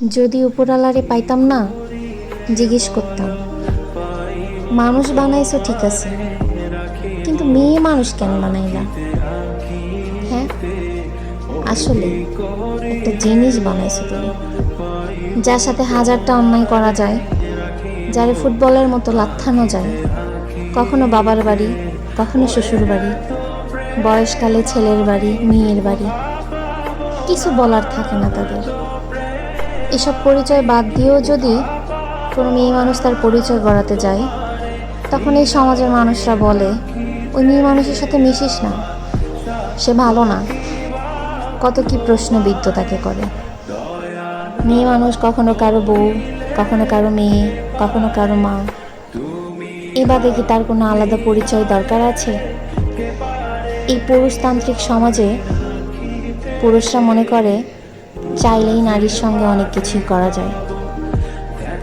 যদি উপরালারে পাইতাম না, জিজ্ঞেস করতাম, মানুষ বানাইছো ঠিক আছে, কিন্তু মেয়ে মানুষ কেন বানাইলা? হ্যাঁ আসলে একটা জিনিস বানাইছো তুমি, যার সাথে হাজারটা অন্যায় করা যায়, যারে ফুটবলের মতো লাথানো যায়, কখনো বাবার বাড়ি, কখনো শ্বশুর বাড়ি, বয়সকালে ছেলের বাড়ি, মেয়ের বাড়ি, কিছু বলার থাকে না তাদের। এসব পরিচয় বাদ দিয়েও যদি কোনো মেয়ে মানুষ তার পরিচয় গড়াতে যায়, তখন এই সমাজের মানুষরা বলে, ওই মেয়ে মানুষের সাথে মিশিস না, সে ভালো না। কত কি প্রশ্নবিদ্ধ তাকে করে। মেয়ে মানুষ কখনো কারও বউ, কখনো কারও মেয়ে, কখনো কারও মা। এ বাদে কি তার কোনো আলাদা পরিচয় দরকার আছে? এই পুরুষতান্ত্রিক সমাজে পুরুষরা মনে করে চাইলেই নারীর সঙ্গে অনেক কিছুই করা যায়।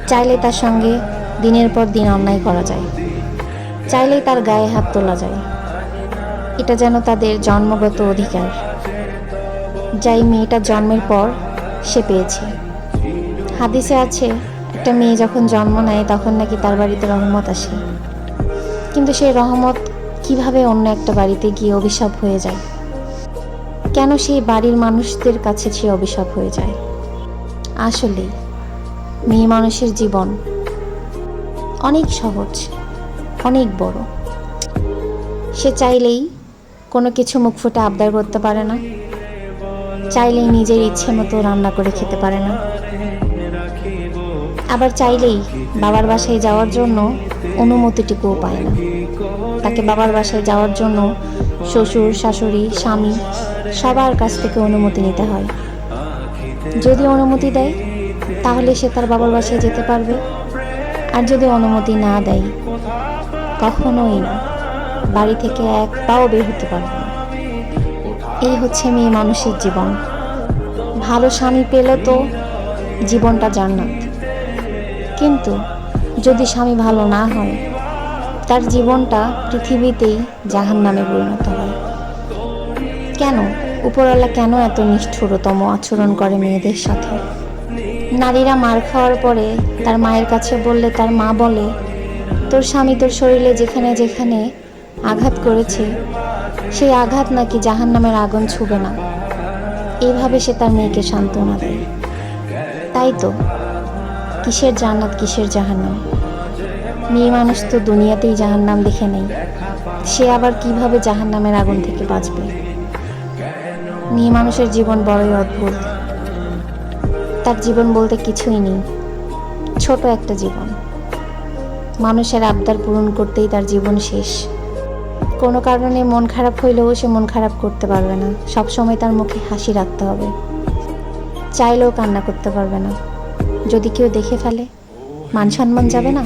চাইলে তার সঙ্গে দিনের পর দিন অন্যায় করা যায়। চাইলেই তার গায়ে হাত তোলা যায়। এটা যেন তাদের জন্মগত অধিকার। যাই মেয়েটা জন্মের পর সে পেয়েছে। হাদিসে আছে, একটা মেয়ে যখন জন্ম নেয়, তখন নাকি তার বাড়িতে রহমত আসে। কিন্তু সেই রহমত কীভাবে অন্য একটা বাড়িতে গিয়ে অভিশাপ হয়ে যায়? কেন সেই বাড়ির মানুষদের কাছে সে অভিশাপ হয়ে যায়? আসলে, মেয়ে মানুষের জীবন অনেক সহজ, অনেক বড়। সে চাইলেই কোনো কিছু মুখ ফুটে আবদার করতে পারে না, চাইলেই নিজের ইচ্ছে মতো রান্না করে খেতে পারে না। আবার চাইলেই বাবার বাসায় যাওয়ার জন্য অনুমতিটুকুও পায় না। তাকে বাবার বাসায় যাওয়ার জন্য শ্বশুর, শাশুড়ি, স্বামী, সবার কাছ থেকে অনুমতি নিতে হয়। যদি অনুমতি দেয়, তাহলে সে তার বাবার বাসায় যেতে পারবে। আর যদি অনুমতি না দেয়, কখনোই না। বাড়ি থেকে এক পাও বের হতে পারবে না। এই হচ্ছে মেয়ে মানুষের জীবন। ভালো স্বামী পেলে তো জীবনটা জান্নাত। কিন্তু যদি স্বামী ভালো না হয় তার জীবনটা পৃথিবীতেই জাহান নামে পরিণত হয়। কেন? উপরওয়ালা কেন এত নিষ্ঠুরতম আচরণ করে মেয়েদের সাথে? নারীরা মার খাওয়ার পরে তার মায়ের কাছে বললে তার মা বলে, তোর স্বামী তোর শরীরে যেখানে যেখানে আঘাত করেছে, সেই আঘাত নাকি জাহান নামের আগুন ছুবে না। এইভাবে সে তার মেয়েকে সান্ত্বনা দেয়। তাই তো, কিসের জান্নাত কিসের জাহান্নাম? মেয়ে মানুষ তো দুনিয়াতেই জাহান্নাম দেখে নেই। সে আবার কীভাবে জাহান্নামের আগুন থেকে বাঁচবে? মেয়ে মানুষের জীবন বড়ই অদ্ভুত। তার জীবন বলতে কিছুই নেই। ছোট একটা জীবন। মানুষের আবদার পূরণ করতেই তার জীবন শেষ। কোনো কারণে মন খারাপ হইলেও সে মন খারাপ করতে পারবে না। সবসময় তার মুখে হাসি রাখতে হবে। চাইলেও কান্না করতে পারবে না। যদি কেউ দেখে ফেলে মান সম্মান যাবে না?